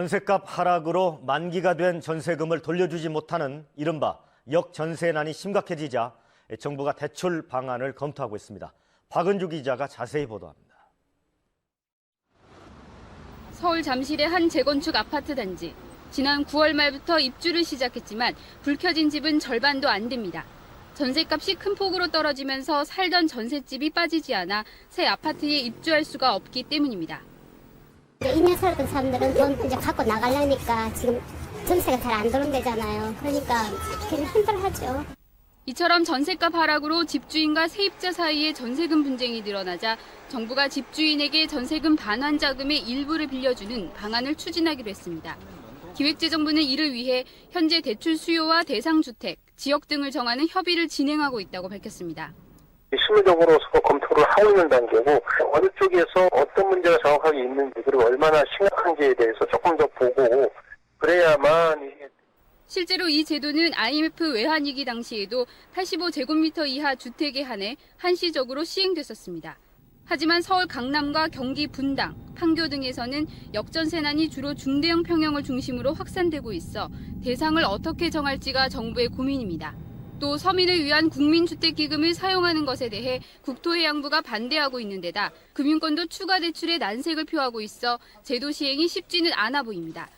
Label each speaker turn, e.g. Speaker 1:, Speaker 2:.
Speaker 1: 전세값 하락으로 만기가 된 전세금을 돌려주지 못하는 이른바 역전세난이 심각해지자 정부가 대출 방안을 검토하고 있습니다. 박은주 기자가 자세히 보도합니다.
Speaker 2: 서울 잠실의 한 재건축 아파트 단지. 지난 9월 말부터 입주를 시작했지만 불 켜진 집은 절반도 안 됩니다. 전세값이 큰 폭으로 떨어지면서 살던 전셋집이 빠지지 않아 새 아파트에 입주할 수가 없기 때문입니다.
Speaker 3: 2년 살았던 사람들은 돈 이제 갖고 나가려니까 지금 전세가 잘안 들어온대잖아요. 그러니까 되게 힘들하죠.
Speaker 2: 이처럼 전세값 하락으로 집주인과 세입자 사이에 전세금 분쟁이 늘어나자 정부가 집주인에게 전세금 반환 자금의 일부를 빌려주는 방안을 추진하기로 했습니다. 기획재정부는 이를 위해 현재 대출 수요와 대상 주택, 지역 등을 정하는 협의를 진행하고 있다고 밝혔습니다.
Speaker 4: 실무적으로 검토를 하고 있는 단계고 어느 쪽에서 어떤 문제가 정확하게 있는지 심각한지에 대해서 조금 더 보고 그래야만
Speaker 2: 실제로 이 제도는 IMF 외환위기 당시에도 85제곱미터 이하 주택에 한해 한시적으로 시행됐었습니다. 하지만 서울 강남과 경기 분당, 판교 등에서는 역전세난이 주로 중대형 평형을 중심으로 확산되고 있어 대상을 어떻게 정할지가 정부의 고민입니다. 또 서민을 위한 국민주택기금을 사용하는 것에 대해 국토해양부가 반대하고 있는 데다 금융권도 추가 대출에 난색을 표하고 있어 제도 시행이 쉽지는 않아 보입니다.